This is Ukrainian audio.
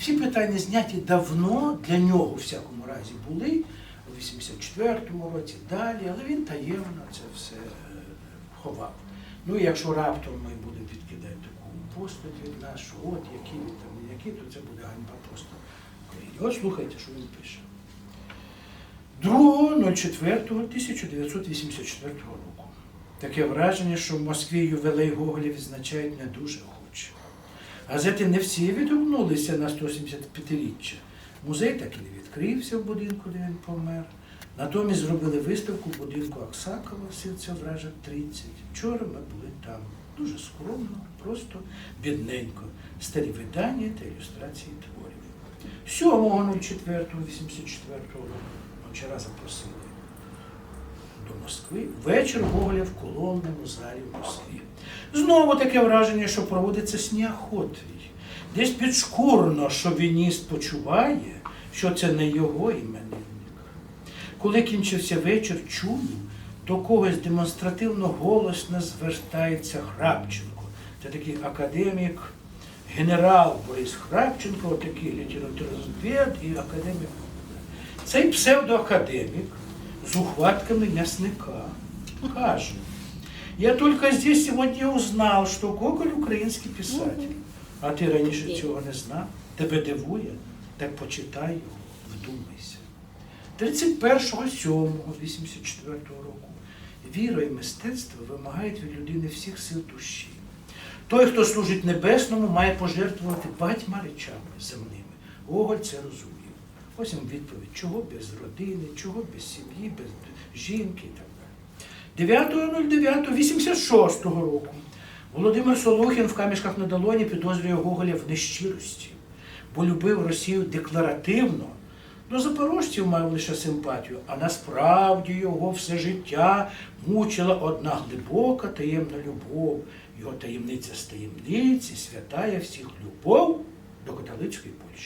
Всі питання зняті давно, для нього, в всякому разі, були у 84-му році далі, але він таємно це все е, ховав. Ну і якщо раптом ми будемо відкидати таку постать від нас, що от які він там, не які, то це буде ганьба просто. От слухайте, що він пише. 2.04.1984 року. Таке враження, що в Москві ювілей Гоголя відзначають не дуже. Газети не всі відгукнулися на 175-річчя. Музей так і не відкрився в будинку, де він помер. Натомість зробили виставку в будинку Аксакова, силця вражок 30. Вчора ми були там. Дуже скромно, просто бідненько. Старі видання та ілюстрації творів. 7.04.84 року вчора запросили до Москви. Вечір Гоголя в колонному залі в Москві. Знову таке враження, що проводиться сніохотрій. Десь підшкурно шовініст почуває, що це не його іменинник. Коли кінчився вечір, чую, до когось демонстративно голосно звертається Храпченко. Це такий академік, генерал Борис Храпченко, такий літературозвід і академік. Цей псевдоакадемік з ухватками мясника каже, я только здесь сегодня узнал, что Гоголь український писатель. А ти раніше цього не знав? Тебе дивує? Так почитай його, вдумайся. 31.07.84 року віра і мистецтво вимагають від людини всіх сил душі. Той, хто служить небесному, має пожертвувати багатьма речами земними. Гоголь це розумів. Ось їм відповідь, чого без родини, чого без сім'ї, без жінки і так. 9.09.86 року Володимир Солохін в камішках на долоні підозрює Гоголя в нещирості, бо любив Росію декларативно. До запорожців мав лише симпатію, а насправді його все життя мучила одна глибока таємна любов. Його таємниця з таємниці святає всіх любов до католицької Польщі.